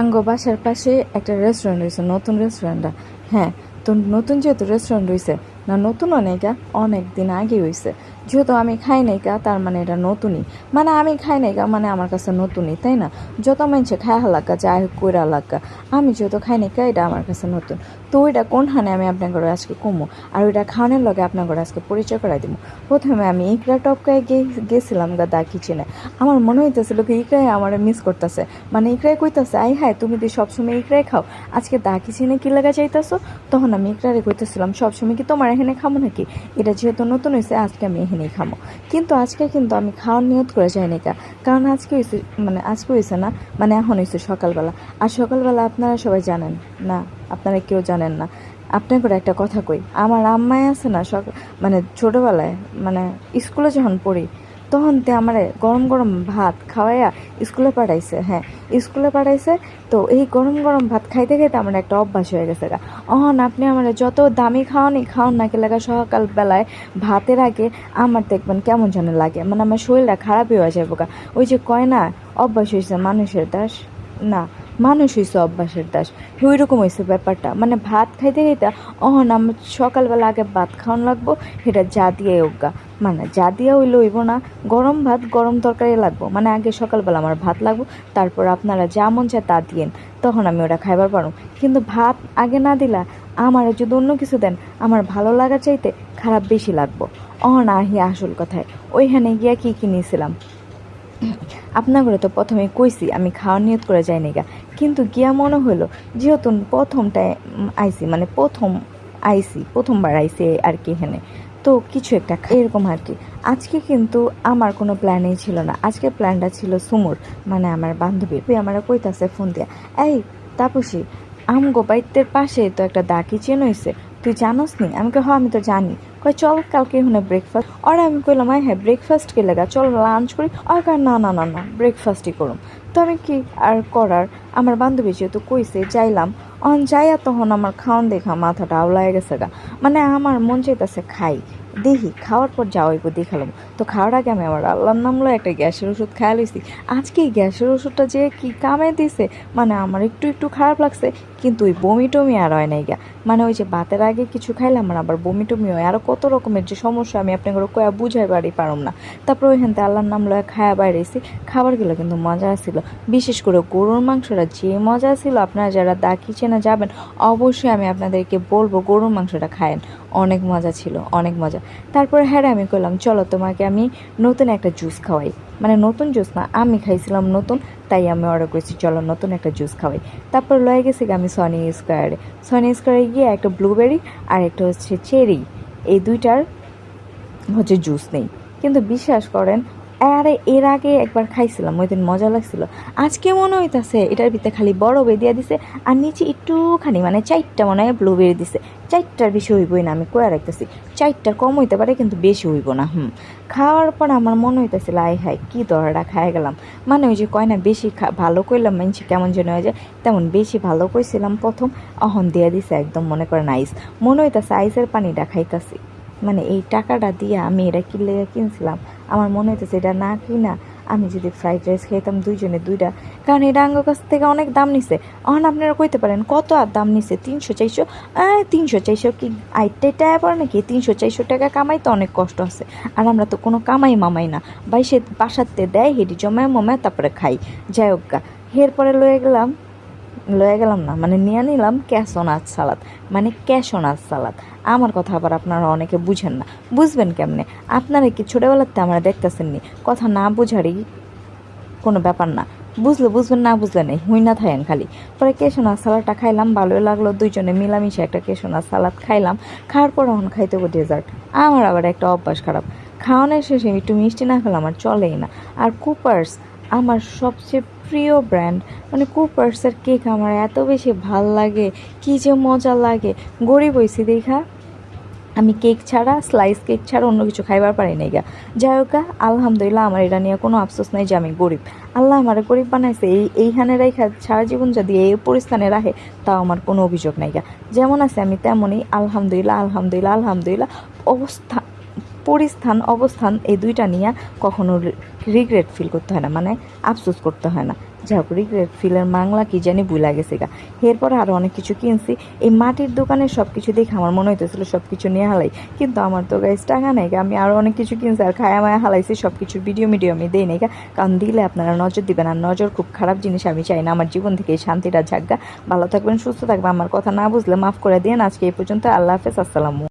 আঙ্গ বাসার পাশে একটা রেস্টুরেন্ট রয়েছে, নতুন রেস্টুরেন্ট হ্যাঁ তো নতুন যেহেতু রেস্টুরেন্ট রয়েছে, না নতুন অনেকা, অনেক দিন আগে হয়েছে যেহেতু আমি খাই নাই কা তার মানে এটা নতুনই। মানে আমি খাই নাই কা মানে আমার কাছে নতুনই, তাই না? যত মানুষে খায় হালাকা হোক কইরা হালাকা আমি যেহেতু খাই নাই কা এটা আমার কাছে নতুন। তো ওইটা কোন হানে আমি আপনার আজকে কমো? আর ওইটা খাওয়ানোর লগে আপনার ঘরে আজকে পরিচয় করাই দিব প্রথমে আমি ইকরা টপকায় গেছিলাম গা দা কিচেনে আমার মনে হইতেছিল কি ইকরাই আমার মিস করতেছে। মানে ইকরাই কইতাছে, আই হায়, তুমি তো সবসময় ইকরাই খাও, আজকে দা কিচেনে কি লাগা চাইতেছো তখন আমি ইকরারে কইতেছিলাম, সবসময় কি তোমার এখানে খাব নাকি? এটা যেহেতু নতুন হয়েছে আজকে আমি এখানেই খামো। কিন্তু আজকে কিন্তু আমি খাওয়ার নিয়ত করে যাইনি কা কারণ আজকে হয়েছে মানে আজকে হয়েছে না মানে এখন হয়েছে সকালবেলা। আর সকালবেলা আপনারা সবাই জানেন, না, আপনারা কেউ জানেন না। আপনার করে একটা কথা কই, আমার আম্মায় আছে না সক মানে ছোটোবেলায় মানে স্কুলে যখন পড়ি তখন তে আমার গরম গরম ভাত খাওয়াইয়া স্কুলে পাঠাইছে হ্যাঁ। স্কুলে পাঠাইছে, তো এই গরম গরম ভাত খাইতে খাইতে আমার একটা অভ্যাস হয়ে গেছে গা। অহন আপনি আমার যত দামি খাওয়ানি খাওয়ান না লাগা সকালবেলায় ভাতের আগে আমার দেখবেন কেমন যেন লাগে। মানে আমার শরীরটা খারাপই হয়ে যাব গা। ওই যে কয় না, অভ্যাস হয়েছে মানুষের দাস। না, মানুষ হয়েছে অভ্যাসের দাস। ওই রকম হয়েছে ব্যাপারটা। মানে ভাত খাইতে খাইতে অহন আমার সকালবেলা আগে ভাত খাওয়ান লাগবো, সেটা যা দিয়ে অজ্ঞা মানে যা দিয়ে হইলে হইব না, গরম ভাত, গরম তরকারি লাগবো। মানে আগে সকালবেলা আমার ভাত লাগবো, তারপর আপনারা যা মন চায় তা দিয়েন, তখন আমি ওটা খাইবার পারো কিন্তু ভাত আগে না দিলা, আমার যদি অন্য কিছু দেন, আমার ভালো লাগা চাইতে খারাপ বেশি লাগবো। অহন আহি আসল কথায়, ওইখানে গিয়া কি কিনেছিলাম? আপনাগুলো তো প্রথমে কইছি, আমি খাওয়ার নিয়ত করে যাইনি গা। কিন্তু গিয়া মনে হলো যেহেতু প্রথমটায় আইসি মানে প্রথম আইসি প্রথমবার আইসি আর কি এখানে। তো কিছু একটা এরকম আর কি। আজকে কিন্তু আমার কোনো প্ল্যানই ছিল না। আজকে প্ল্যানটা ছিল সুমুর মানে আমার বান্ধবী তুই আমার কইতাছে ফোন দিয়া এই তাপসী আমগো বাইতের পাশে তো একটা দা কিচেন হয়েছে তুই জানোস নি? আমি হ্যাঁ আমি তো জানি। কই চল কালকে এখানে ব্রেকফাস্ট আর আমি কইলাম আয় হ্যাঁ ব্রেকফাস্ট কে লাগা চল লাঞ্চ করি। আর কয়, না না না না ব্রেকফাস্টই করুম। তো আমি কি আর করার? আমার বান্ধবী যেহেতু কইছে যাইলাম। অন যাইয়া তখন আমার খাওন দেখা মাথাটা আওলায় গেছে গা। মানে আমার মন চাইতেছে খাই। দেখি, খাওয়ার পর যাওয়াইবো দেখালাম। তো খাওয়ার আগে আমি আমার আল্লাহর নামলো একটা গ্যাসের ওষুধ খাইয়া লইছি। আজকে এই গ্যাসের ওষুধটা যে কি কামে দিছে মানে আমার একটু একটু খারাপ লাগছে, কিন্তু ওই বমি টমি আর হয় নাই গা। মানে ওই যে ভাতের আগে কিছু খাইলাম আর আবার বমি টমি হয় আরও কত রকমের যে সমস্যা আমি আপনাকে কয়া বুঝাই বাড়ি পারম না। তারপর ওইখান থেকে আল্লাহর নাম লয়া খায়া বাইরেছি। খাবারগুলো কিন্তু মজা ছিল। বিশেষ করে গরুর মাংসটা যে মজা ছিল, আপনারা যারা দা কিচেনে যাবেন, অবশ্যই আমি আপনাদেরকে বলব গরুর মাংসটা খায়েন। অনেক মজা ছিল, অনেক মজা। তারপরে হ্যাঁ আমি করলাম চলো তোমাকে আমি নতুন একটা জুস খাওয়াই। মানে নতুন জুস না, আমি খাইছিলাম নতুন, তাই আমি অর্ডার করেছি, চলো নতুন একটা জুস খাওয়াই। তারপর লয়ে গেছি আমি সনি স্কোয়ারে সনি স্কোয়ারে গিয়ে একটা ব্লুবেরি আর একটা হচ্ছে চেরি এই দুইটার হচ্ছে জুস নেই। কিন্তু বিশ্বাস করেন আরে, এর আগে একবার খাইছিলাম, ওই দিন মজা লাগছিল। আজকে মনে হইতাছে এটার ভিতরে খালি বড় বেদিয়া দিছে, আর নিচে একটুখানি মানে চারটা মনে হয় ব্লুবেরি দিছে। চারটার বেশি হইবই না, আমি কয়ে রাখতেছি। চারটার কম হইতে পারে, কিন্তু বেশি হইব না, হুম। খাওয়ার পর আমার মনে হইতেছিল আই হাই কী দরটা খাই গেলাম। মানে ওই যে কয় না, বেশি ভালো কইলাম মানছি কেমন যেন হয়ে যায়, তেমন বেশি ভালো কইছিলাম প্রথম, অহন দিয়া দিছে, একদম মনে করেন আইস। মনে হইতাছে আইসের পানিটা খাইতাছি। মানে এই টাকাটা দিয়ে আমি এটা কিনলে কিনছিলাম। আমার মনে হইতেছে এটা না কিনা আমি যদি ফ্রাইড রাইস খেতাম দুইজনে দুইটা। কারণ এটা আঙ্গ কাছ থেকে অনেক দাম নিছে। অহন আপনারা কইতে পারেন, কত আর দাম নিছে? তিনশো, চারশো? তিনশো, চারশো কি আইটাই টাকা পড়ে নাকি? তিনশো, চারশো টাকা কামাই তো অনেক কষ্ট আছে। আর আমরা তো কোনো কামাই মামাই না। ভাই সে বাসাতে দেয় হেডি জমায় মমায় তারপরে খাই। যাই হোক গা, এরপরে লয়ে গেলাম লয়ে গেলাম না মানে নিয়ে নিলাম ক্যাশোনাথ সালাদ মানে ক্যাশোনাথ সালাদ। আমার কথা আবার আপনারা অনেকে বুঝেন না। বুঝবেন কেমনে? আপনারা কি ছোটোবেলাতে আমরা দেখতেছেন নি কথা না বুঝারই কোনো ব্যাপার না। বুঝলে বুঝবেন, না বুঝলে নেই, হুই না থাকেন খালি। পরে কেশোনাথ সালাদটা খাইলাম, ভালোই লাগল, দুইজনে মিলামিশে একটা কেশোনাথ সালাদ খাইলাম। খাওয়ার পর এখন খাইতে হবে ডেজার্ট আমার আবার একটা অভ্যাস খারাপ। খাওয়ানোর শেষে একটু মিষ্টি না খেলে আমার চলেই না। আর কুপার্স, আমার সবচেয়ে প্রিয় ব্র্যান্ড মানে কুপার্সের কেক আমার এত বেশি ভালো লাগে, কী যে মজা লাগে। গরিব হয়েছি দেখা। আমি কেক ছাড়া স্লাইস কেক ছাড়া অন্য কিছু খাইবার পারি নাই গা। যাই হোক আলহামদুলিল্লাহ আমার এটা নিয়ে কোনো আফসোস নাই যে আমি গরিব। আল্লাহ আমার গরিব বানাইছে, এই, এইখানে রেখা সারা জীবন যদি এই পরিস্থানে রাখে, তাও আমার কোনো অভিযোগ নাই গা। যেমন আছে আমি তেমনই, আলহামদুলিল্লাহ আলহামদুলিল্লাহ আলহামদুলিল্লাহ, অবস্থা পরিস্থান, অবস্থান এই দুইটা নিয়ে কখনো রিগ্রেট ফিল করতে হয় না মানে আফসোস করতে হয় না। যাই হোক রিগ্রেট ফিলের মাংলা কি জানি ভুলা গেছে গা। এরপরে আরও অনেক কিছু কিনছি। এই মাটির দোকানে সব কিছু দেখে আমার মনে হইতেছিল সব কিছু নিয়ে হালাই। কিন্তু আমার তো গাইজ টাকা নেই। আমি আরও অনেক কিছু কিনছি আর খায়া মায়া হালাইছি সব কিছুর ভিডিও মিডিও আমি দিই নাই কারণ দিলে আপনারা নজর দিবেন আর নজর খুব খারাপ জিনিস আমি চাই না। আমার জীবন থেকে এই শান্তিটা ঝাগা ভালো থাকবেন, সুস্থ থাকবেন। আমার কথা না বুঝলে মাফ করে দিন আজকে এই পর্যন্ত আল্লাহ হাফেজ, আসসালামু